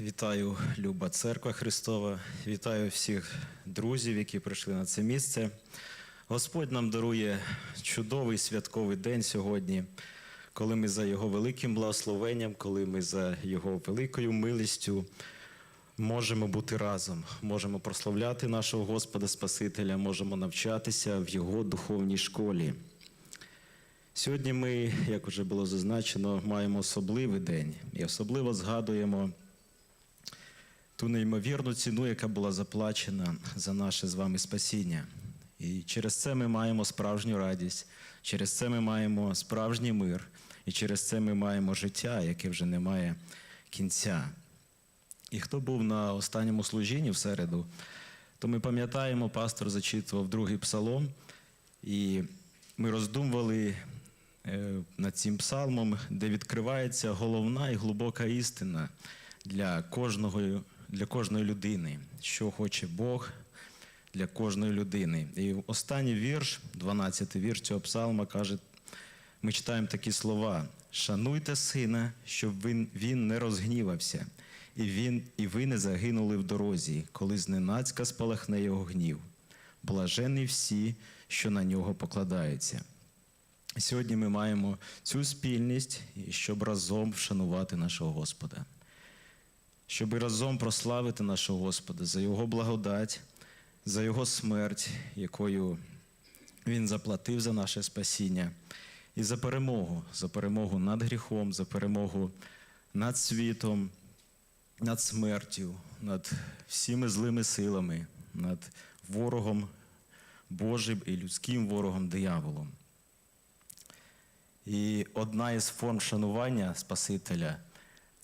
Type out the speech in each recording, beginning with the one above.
Вітаю, Люба Церква Христова. Вітаю всіх друзів, які прийшли на це місце. Господь нам дарує чудовий святковий день сьогодні, коли ми за Його великим благословенням, коли ми за Його великою милістю можемо бути разом, можемо прославляти нашого Господа Спасителя, можемо навчатися в Його духовній школі. Сьогодні ми, як вже було зазначено, маємо особливий день і особливо згадуємо ту неймовірну ціну, яка була заплачена за наше з вами спасіння. І через це ми маємо справжню радість, через це ми маємо справжній мир, і через це ми маємо життя, яке вже не має кінця. І хто був на останньому служінні в середу, то ми пам'ятаємо, пастор зачитував другий псалом, і ми роздумували е, над цим псалмом, де відкривається головна і глибока істина для кожного, для кожної людини, що хоче Бог для кожної людини. І останній вірш, 12-й вірш цього псалма, каже, ми читаємо такі слова: Шануйте сина, щоб він, він не розгнівався, і, він, і ви не загинули в дорозі, коли зненацька спалахне його гнів. Блаженні всі, що на нього покладаються. Сьогодні ми маємо цю спільність, щоб разом вшанувати нашого Господа, щоб разом прославити нашого Господа за Його благодать, за Його смерть, якою Він заплатив за наше спасіння, і за перемогу, за перемогу над гріхом, за перемогу над світом, над смертю, над всіми злими силами, над ворогом Божим і людським ворогом дияволом. І одна із форм шанування Спасителя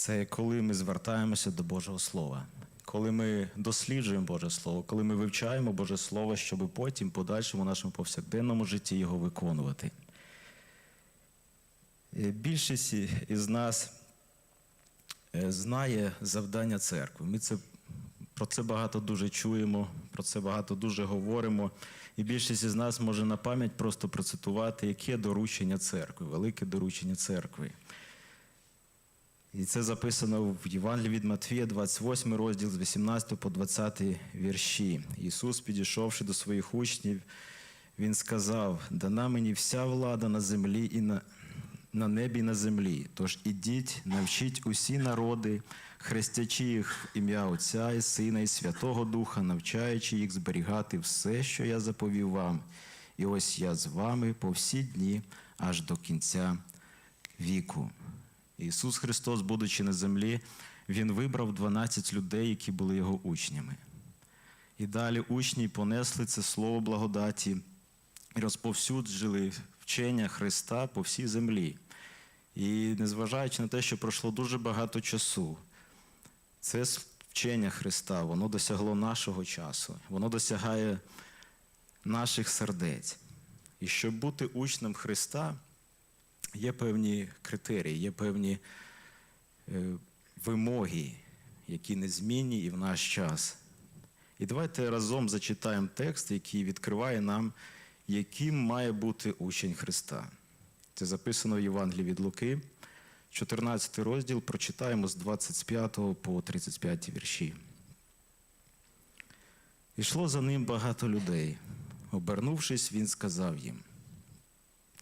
це коли ми звертаємося до Божого Слова, коли ми досліджуємо Боже Слово, коли ми вивчаємо Боже Слово, щоб потім подальшому нашому повсякденному житті його виконувати. Більшість із нас е, знає завдання церкви. Ми це, про це багато дуже чуємо, про це багато дуже говоримо. І більшість із нас може на пам'ять просто процитувати, яке доручення церкви, велике доручення церкви. І це записано в Євангелії від Матвія, 28 розділ з 18 по 20 вірші. Ісус, підійшовши до своїх учнів, Він сказав: Дана мені вся влада на землі і на, на небі і на землі. Тож ідіть, навчіть усі народи, хрестячи їх в ім'я Отця і Сина і Святого Духа, навчаючи їх зберігати все, що я заповів вам. І ось я з вами по всі дні аж до кінця віку. Ісус Христос, будучи на землі, Він вибрав 12 людей, які були його учнями. І далі учні понесли це слово благодаті і розповсюджили вчення Христа по всій землі. І незважаючи на те, що пройшло дуже багато часу, це вчення Христа, воно досягло нашого часу, воно досягає наших сердець. І щоб бути учнем Христа, є певні критерії, є певні е, вимоги, які незмінні і в наш час. І давайте разом зачитаємо текст, який відкриває нам, яким має бути учень Христа. Це записано в Євангелії від Луки, 14 розділ, прочитаємо з 25 по 35 вірші. Ішло за ним багато людей. Обернувшись, він сказав їм: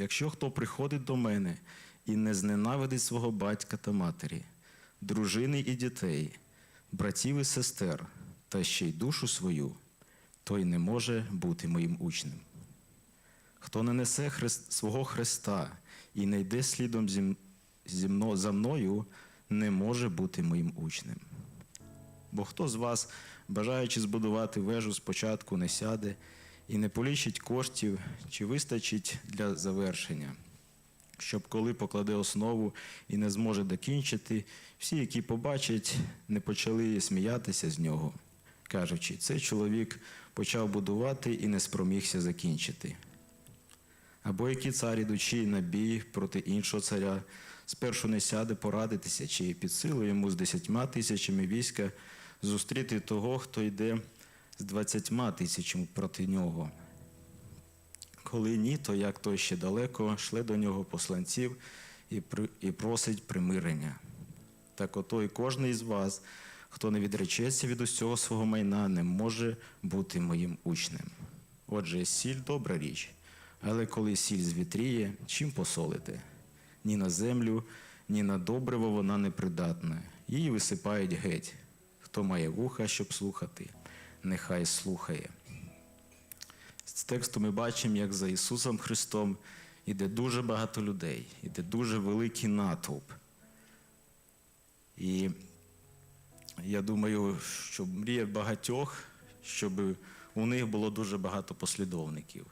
Якщо хто приходить до мене і не зненавидить свого батька та матері, дружини і дітей, братів і сестер, та ще й душу свою, той не може бути моїм учнем. Хто не несе хрест, свого Христа і не йде слідом зі, зі мно, за мною, не може бути моїм учнем. Бо хто з вас, бажаючи збудувати вежу, спочатку не сяде і не полічить коштів, чи вистачить для завершення, щоб коли покладе основу і не зможе докінчити, всі, які побачать, не почали сміятися з нього, кажучи, цей чоловік почав будувати і не спромігся закінчити. Або який цар, ідучи на бій проти іншого царя, спершу не сяде порадитися, чи під силу йому з десятьма тисячами війська зустріти того, хто йде з двадцятьма тисячами проти нього. Коли ні, то як той ще далеко, шле до нього посланців і, при, і просить примирення. Так ото і кожен із вас, Хто не відречеться від усього свого майна, не може бути моїм учнем. Отже, сіль добра річ, але коли сіль звітріє, чим посолити? Ні на землю, ні на добриво вона не придатна. Її висипають геть. Хто має вуха, щоб слухати, нехай слухає. З тексту ми бачимо, як за Ісусом Христом іде дуже багато людей, іде дуже великий натовп. І я думаю, що мрія багатьох, щоб у них було дуже багато послідовників.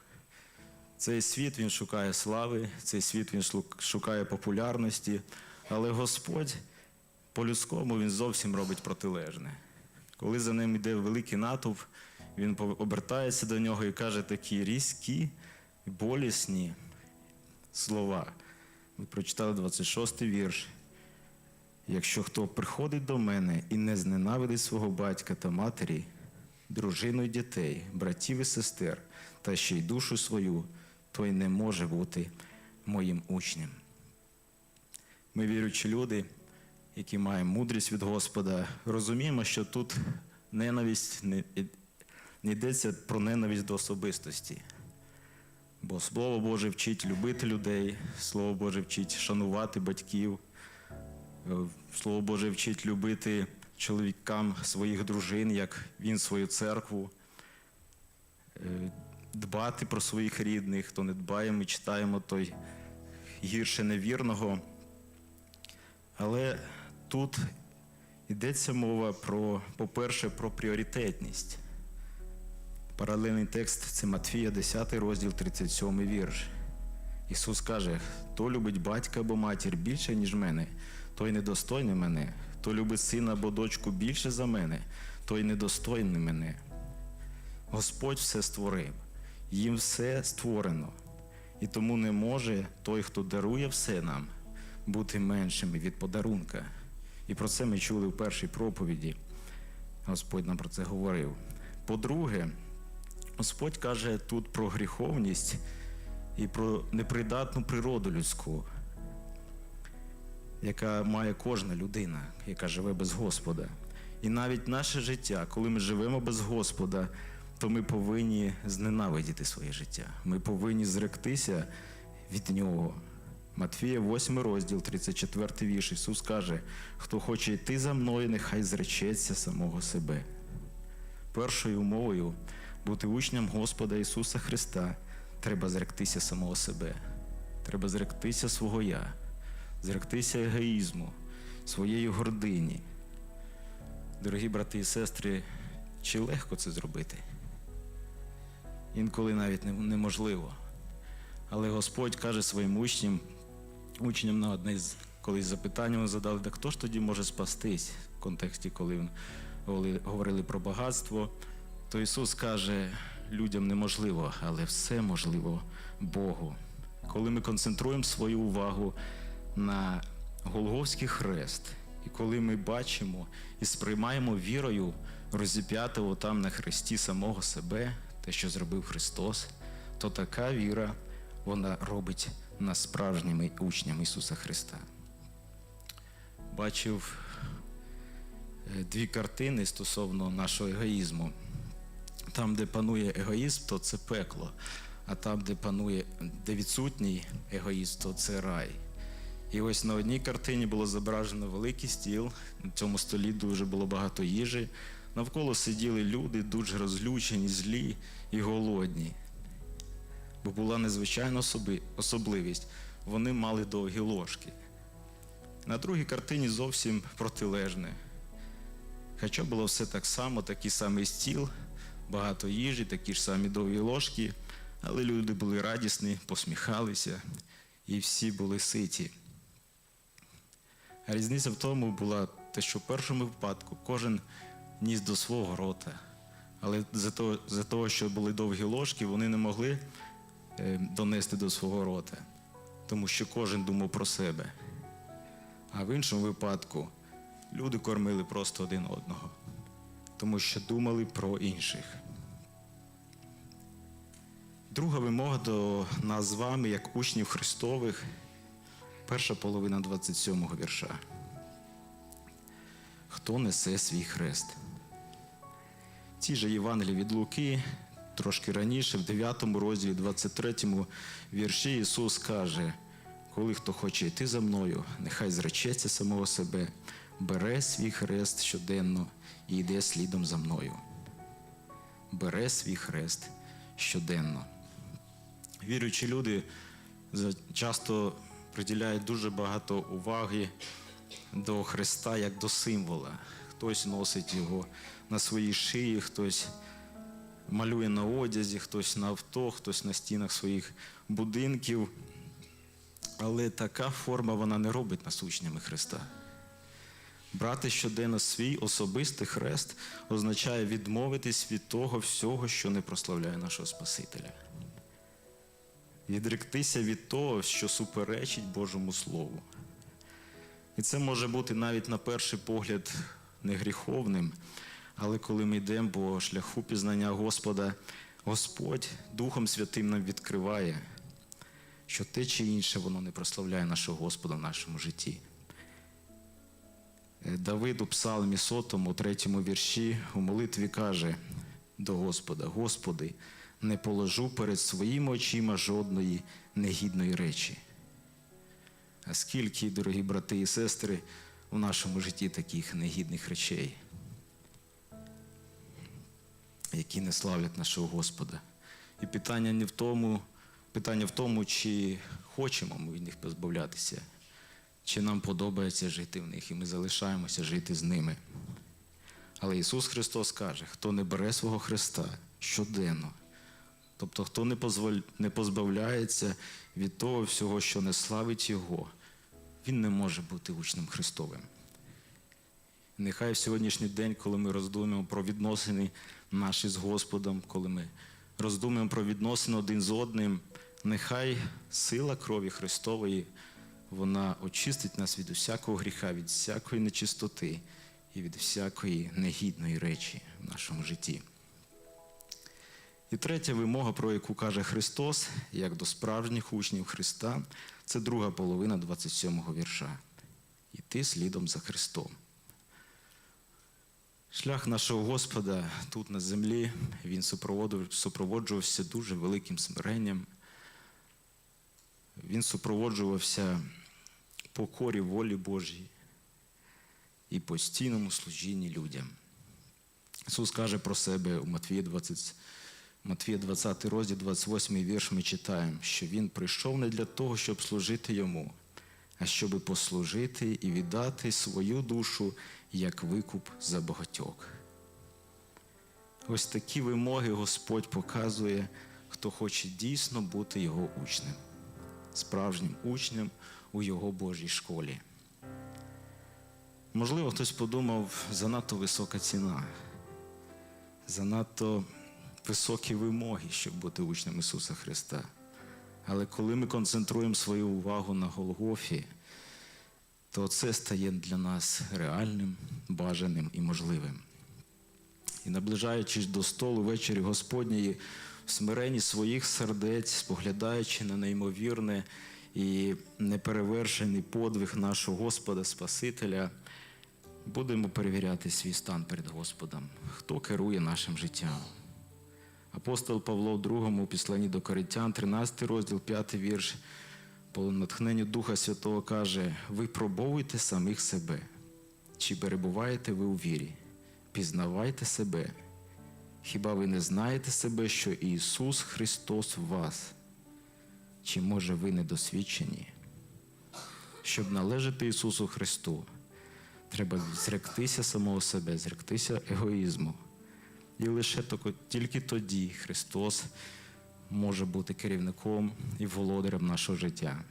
Цей світ він шукає слави, цей світ він шукає популярності, але Господь по-людському він зовсім робить протилежне. Коли за ним йде великий натовп, він обертається до нього і каже такі різкі, болісні слова. Ми прочитали 26 вірш. Якщо хто приходить до мене і не зненавидить свого батька та матері, дружину й дітей, братів і сестер, та ще й душу свою, той не може бути моїм учнем. Ми віруючі люди, які маємо мудрість від Господа, розуміємо, що тут ненависть не, не йдеться про ненависть до особистості. Бо Слово Боже вчить любити людей, Слово Боже вчить шанувати батьків, Е, Слово Боже вчить любити чоловікам своїх дружин, як він свою церкву, Е, дбати про своїх рідних, хто не дбає, ми читаємо той гірше невірного. Але тут йдеться мова про, по-перше, про пріоритетність. Паралельний текст це Матфія, 10 розділ, 37 вірш. Ісус каже: хто любить батька або матір більше, ніж мене, той недостойний мене, хто любить сина або дочку більше за мене, той недостойний мене. Господь все створив, їм все створено. І тому не може той, хто дарує все нам, бути меншим від подарунка. І про це ми чули в першій проповіді. Господь нам про це говорив. По-друге, Господь каже тут про гріховність і про непридатну природу людську, яка має кожна людина, яка живе без Господа. І навіть наше життя, коли ми живемо без Господа, то ми повинні зненавидіти своє життя. Ми повинні зректися від нього. Матфія, 8 розділ, 34 вірш. Ісус каже: хто хоче йти за мною, нехай зречеться самого себе. Першою умовою бути учнем Господа Ісуса Христа треба зректися самого себе. Треба зректися свого я, зректися егоїзму, своєї гордині. Дорогі брати і сестри, чи легко це зробити? Інколи навіть неможливо. Але Господь каже своїм учням, учням на одне з колись запитання вони задали, так хто ж тоді може спастись в контексті, коли говорили про багатство, то Ісус каже, людям неможливо, але все можливо Богу. Коли ми концентруємо свою увагу на Голговський хрест, і коли ми бачимо і сприймаємо вірою розіп'ятого там на хресті самого себе, те, що зробив Христос, то така віра вона робить нас справжніми учнями Ісуса Христа. Бачив е, дві картини стосовно нашого егоїзму. Там, де панує егоїзм, то це пекло, а там, де панує, де відсутній егоїзм, то це рай. І ось на одній картині було зображено великий стіл. На цьому столі дуже було багато їжі. Навколо сиділи люди, дуже розлючені, злі і голодні. Бо була незвичайна особливість. Вони мали довгі ложки. На другій картині зовсім протилежне. Хоча було все так само, такий самий стіл, багато їжі, такі ж самі довгі ложки, але люди були радісні, посміхалися, і всі були ситі. Різниця в тому була те, що в першому випадку кожен ніс до свого рота. Але за того, за того, що були довгі ложки, вони не могли донести до свого рота, тому що кожен думав про себе. А в іншому випадку люди кормили просто один одного, тому що думали про інших. Друга вимога до нас з вами, як учнів Христових, перша половина 27-го вірша. хто несе свій хрест. Цій же Євангелії від Луки, трошки раніше, в 9 розділі, 23 вірші, Ісус каже, коли хто хоче йти за мною, нехай зречеться самого себе, бере свій хрест щоденно і йде слідом за мною. Бере свій хрест щоденно. Віруючі люди часто приділяють дуже багато уваги до Христа як до символа. Хтось носить його на своїй шиї, хтось малює на одязі, хтось на авто, хтось на стінах своїх будинків. Але така форма вона не робить нас учнями Христа. Брати щоденно свій особистий хрест означає відмовитись від того всього, що не прославляє нашого Спасителя. Відректися від того, що суперечить Божому Слову. І це може бути навіть на перший погляд не гріховним, але коли ми йдемо по шляху пізнання Господа, Господь Духом Святим нам відкриває, що те чи інше воно не прославляє нашого Господа в нашому житті. Е, Давид у Псалмі сотому, третьому вірші у молитві каже до Господа: Господи, не положу перед своїми очима жодної негідної речі. А скільки, дорогі брати і сестри, у нашому житті таких негідних речей, які не славлять нашого Господа. І питання не в тому, питання в тому, чи хочемо ми від них позбавлятися, чи нам подобається жити в них, і ми залишаємося жити з ними. Але Ісус Христос каже, хто не бере свого Христа щоденно, тобто хто не, позволь, не позбавляється від того всього, що не славить Його, він не може бути учнем Христовим. Нехай в сьогоднішній день, коли ми роздумуємо про відносини наші з Господом, коли ми роздумуємо про відносини один з одним, нехай сила крові Христової вона очистить нас від усякого гріха, від всякої нечистоти і від всякої негідної речі в нашому житті. І третя вимога, про яку каже Христос, як до справжніх учнів Христа, це друга половина 27-го вірша. Іти слідом за Христом. Шлях нашого Господа тут на землі, він супроводжувався дуже великим смиренням. Він супроводжувався покорі волі Божій і постійному служінні людям. Ісус каже про себе у Матвії 20, Матвія 20 розділ, 28 вірш ми читаємо, що Він прийшов не для того, щоб служити йому, а щоб послужити і віддати свою душу як викуп за багатьох. Ось такі вимоги Господь показує, хто хоче дійсно бути його учнем, справжнім учнем у його Божій школі. Можливо, хтось подумав, занадто висока ціна, занадто високі вимоги, щоб бути учнем Ісуса Христа. Але коли ми концентруємо свою увагу на Голгофі, то це стає для нас реальним, бажаним і можливим. І наближаючись до столу ввечері Господньої, в смиренні своїх сердець, споглядаючи на неймовірне і неперевершений подвиг нашого Господа Спасителя, будемо перевіряти свій стан перед Господом, хто керує нашим життям. Апостол Павло в другому післанні до Коринтян, 13 розділ, 5 вірш, по натхненню Духа Святого каже: випробовуйте самих себе, чи перебуваєте ви у вірі, пізнавайте себе. Хіба ви не знаєте себе, що Ісус Христос в вас? Чи може ви недосвідчені? Щоб належати Ісусу Христу, треба зректися самого себе, зректися егоїзму. І лише тільки тоді Христос може бути керівником і володарем нашого життя.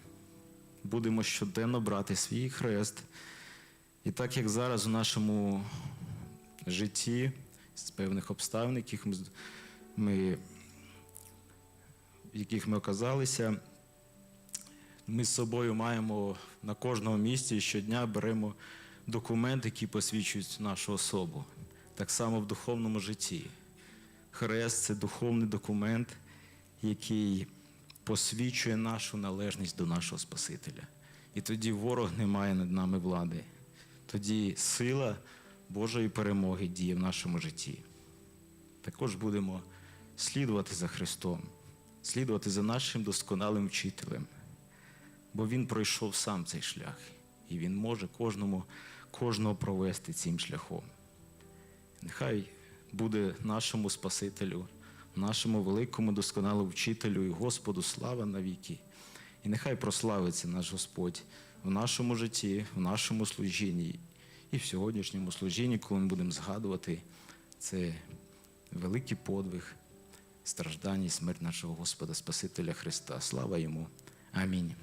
Будемо щоденно брати свій хрест. І так як зараз у нашому житті, з певних обставин, яких ми, ми, в яких ми оказалися, ми з собою маємо на кожному місці щодня беремо документи, які посвідчують нашу особу. Так само в духовному житті. Хрест це духовний документ, який посвідчує нашу належність до нашого Спасителя. І тоді ворог не має над нами влади. Тоді сила Божої перемоги діє в нашому житті. Також будемо слідувати за Христом, слідувати за нашим досконалим вчителем, бо Він пройшов сам цей шлях, і Він може кожному, кожного провести цим шляхом. Нехай буде нашому Спасителю, нашому великому досконалому вчителю і Господу слава навіки. І нехай прославиться наш Господь в нашому житті, в нашому служінні і в сьогоднішньому служінні, коли ми будемо згадувати це великий подвиг, страждання і смерть нашого Господа Спасителя Христа. Слава йому. Амінь.